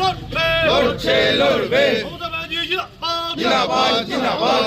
লড়বে। লড়ছে লড়বে। জিন্দাবাদ। জিন্দাবাদ,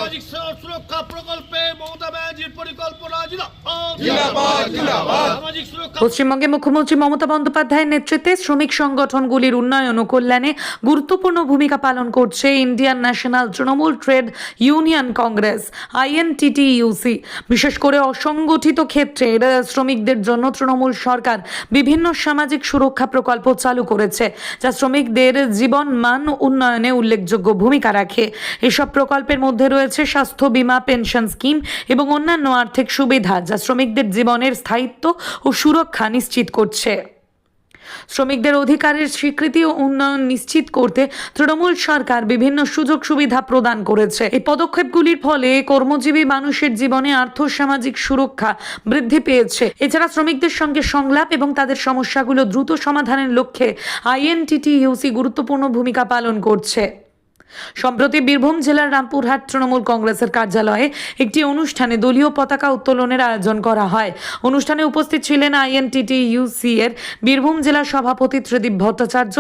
সুরক্ষা প্রকল্পে মমতা ব্যানার্জির পরিকল্পনা জিন্দাবাদ। জিন্দাবাদ, জিন্দাবাদ। সামাজিক সুরক্ষা পশ্চিমবঙ্গে মুখ্যমন্ত্রী মমতা বন্দ্যোপাধ্যায়ের নেতৃত্বে শ্রমিক সংগঠনগুলির উন্নয়ন ও কল্যাণে গুরুত্বপূর্ণ ভূমিকা পালন করছে Indian National Trinamool trade union Congress INTTUC বিশেষ করে অসংগঠিত ক্ষেত্রের শ্রমিকদের জন্য তৃণমূল সরকার বিভিন্ন সামাজিক সুরক্ষা প্রকল্প চালু করেছে যা শ্রমিকদের জীবন মান উন্নয়নে উল্লেখযোগ্য ভূমিকা রাখে এসব প্রকল্পের মধ্যে রয়েছে স্বাস্থ্য বীমা পেনশন স্কিম এবং অন্যান্য আর্থিক সুবিধা যা শ্রমিকদের জীবনের স্থায়িত্ব ও সুরক্ষা নিশ্চিত করছে। শ্রমিকদের অধিকারের স্বীকৃতি ও উন্নয়ন নিশ্চিত করতে তৃণমূল সরকার বিভিন্ন সুযোগ সুবিধা প্রদান করেছে। এই পদক্ষেপগুলির ফলে কর্মজীবী মানুষের জীবনে আর্থসামাজিক সুরক্ষা বৃদ্ধি পেয়েছে। এছাড়া শ্রমিকদের সঙ্গে সংলাপ এবং তাদের সমস্যাগুলো দ্রুত সমাধানের লক্ষ্যে আইএনটিটি আইএনটিটিইউসি গুরুত্বপূর্ণ ভূমিকা পালন করছে। সম্প্রতি বীরভূম জেলার রামপুরহাট তৃণমূল কংগ্রেসের কার্যালয়ে একটি অনুষ্ঠানে দলীয় পতাকা উত্তোলনের আয়োজন করা হয়। অনুষ্ঠানে উপস্থিত ছিলেন আইএনটিটি ইউসি এর বীরভূম জেলা সভাপতি ত্রিদীপ ভট্টাচার্য,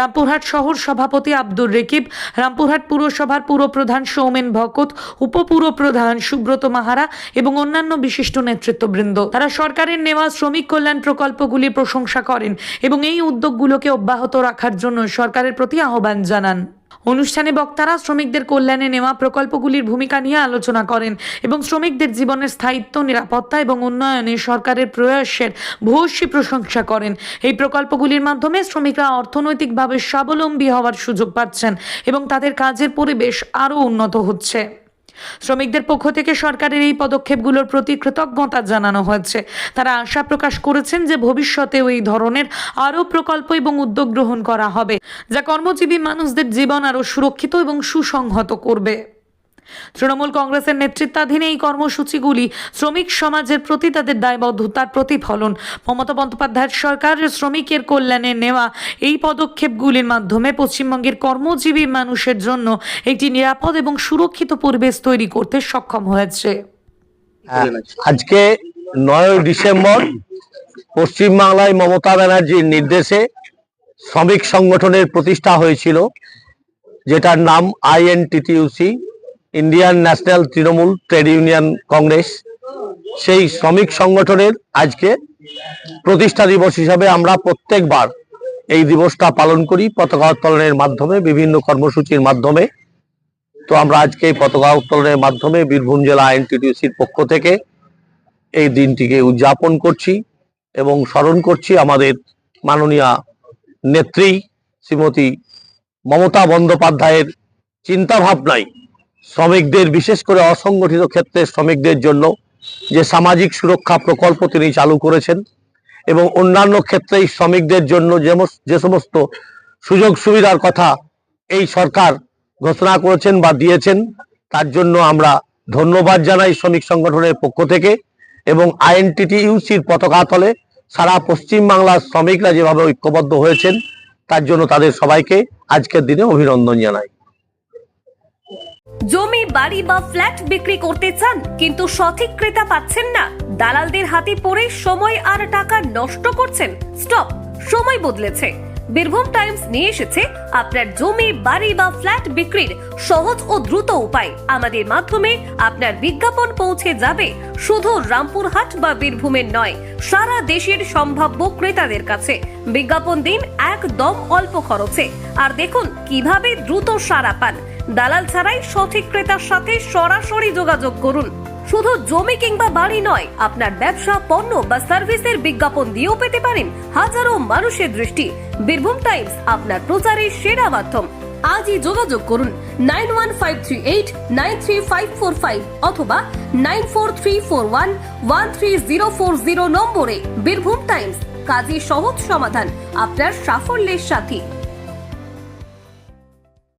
রামপুরহাট শহর সভাপতি আব্দুর রেকিব, রামপুরহাট পুরসভার পুরপ্রধান সৌমেন ভকত উপপুরপ্রধান সুব্রত মাহারা এবং অন্যান্য বিশিষ্ট নেতৃত্ববৃন্দ। তারা সরকারের নেওয়া শ্রমিক কল্যাণ প্রকল্পগুলির প্রশংসা করেন এবং এই উদ্যোগগুলোকে অব্যাহত রাখার জন্য সরকারের প্রতি আহ্বান জানান। অনুষ্ঠানে বক্তারা শ্রমিকদের কল্যাণে নেওয়া প্রকল্পগুলির ভূমিকা নিয়ে আলোচনা করেন এবং শ্রমিকদের জীবনের স্থায়িত্ব, নিরাপত্তা এবং উন্নয়নে সরকারের প্রয়াসের ভূয়সী প্রশংসা করেন। এই প্রকল্পগুলির মাধ্যমে শ্রমিকরা অর্থনৈতিকভাবে স্বাবলম্বী হওয়ার সুযোগ পাচ্ছেন এবং তাদের কাজের পরিবেশ আরও উন্নত হচ্ছে। শ্রমিকদের পক্ষ থেকে সরকারের এই পদক্ষেপগুলোর প্রতি কৃতজ্ঞতা জানানো হয়েছে। তারা আশা প্রকাশ করেছেন যে ভবিষ্যতেও এই ধরনের আরও প্রকল্প এবং উদ্যোগ গ্রহণ করা হবে, যা কর্মজীবী মানুষদের জীবন আরও সুরক্ষিত এবং সুসংহত করবে। তৃণমূল কংগ্রেসের নেতৃত্বাধীন এই কর্মসূচিগুলি শ্রমিক সমাজের প্রতি তাদের দায়বদ্ধতার প্রতিফলন। মমতা বন্দ্যোপাধ্যায়ের সরকার শ্রমিকের কল্যাণে নেওয়া এই পদক্ষেপগুলির মাধ্যমে পশ্চিমবঙ্গের কর্মজীবী মানুষের জন্য একটি নিরাপদ এবং সুরক্ষিত পরিবেশ তৈরি করতে সক্ষম হয়েছে। আজকে নয় ডিসেম্বর পশ্চিমবাংলায় মমতা ব্যানার্জির নির্দেশে শ্রমিক সংগঠনের প্রতিষ্ঠা হয়েছিল, যেটার নাম INTTUC. Indian National Trinamool trade union Congress সেই শ্রমিক সংগঠনের আজকে প্রতিষ্ঠা দিবস হিসাবে আমরা প্রত্যেকবার এই দিবসটা পালন করি, পতাকা উত্তোলনের মাধ্যমে, বিভিন্ন কর্মসূচির মাধ্যমে। তো আমরা আজকে এই পতাকা উত্তোলনের মাধ্যমে বীরভূম জেলা আইএনটিটিউসির পক্ষ থেকে এই দিনটিকে উদযাপন করছি এবং স্মরণ করছি আমাদের মাননীয়া নেত্রী শ্রীমতী মমতা বন্দ্যোপাধ্যায়ের চিন্তা ভাবনায় শ্রমিকদের, বিশেষ করে অসংগঠিত ক্ষেত্রে শ্রমিকদের জন্য যে সামাজিক সুরক্ষা প্রকল্প তিনি চালু করেছেন এবং অন্যান্য ক্ষেত্রেই শ্রমিকদের জন্য যে সমস্ত সুযোগ সুবিধার কথা এই সরকার ঘোষণা করেছেন বা দিয়েছেন, তার জন্য আমরা ধন্যবাদ জানাই শ্রমিক সংগঠনের পক্ষ থেকে এবং আইএনটিটি ইউসির পতাকা তলে সারা পশ্চিম বাংলার শ্রমিকরা যেভাবে ঐক্যবদ্ধ হয়েছেন, তার জন্য তাদের সবাইকে আজকের দিনে অভিনন্দন জানাই। জমি, বাড়ি বা ফ্ল্যাট বিক্রি করতে চান, কিন্তু সঠিক ক্রেতা পাচ্ছেন না। দালালদের হাতে পড়ে সময় আর টাকা নষ্ট করছেন। স্টপ, সময় বদলেছে। বীরভূম টাইমস নিয়ে এসেছে আপনার জমি, বাড়ি বা ফ্ল্যাট বিক্রির সহজ ও দ্রুত উপায়। আমাদের মাধ্যমে আপনার বিজ্ঞাপন পৌঁছে যাবে। শুধু রামপুরহাট বা বীরভূমের নয়, সারা দেশের সম্ভাব্য ক্রেতাদের কাছে। বিজ্ঞাপন দিন একদম অল্প খরচে। আর দেখুন কীভাবে দ্রুত সাড়া পান। দালাল ছাড়াই সঠিক ক্রেতার সাথে সরাসরি যোগাযোগ করুন। শুধু জমি কিংবা বাড়ি নয়, আপনার ব্যবসা, পণ্য বা সার্ভিসের বিজ্ঞাপন দিয়েও পেতে পারেন হাজারো মানুষের দৃষ্টি। বীরভূম টাইমস, আপনার প্রচারের সেরা মাধ্যম। আজই যোগাযোগ করুন nine one five three eight, nine three five four five অথবা nine four three four one one three zero four zero নম্বরে। বীরভূম টাইমস, কাজী সহজ সমাধান, আপনার সাফল্যের সাথী।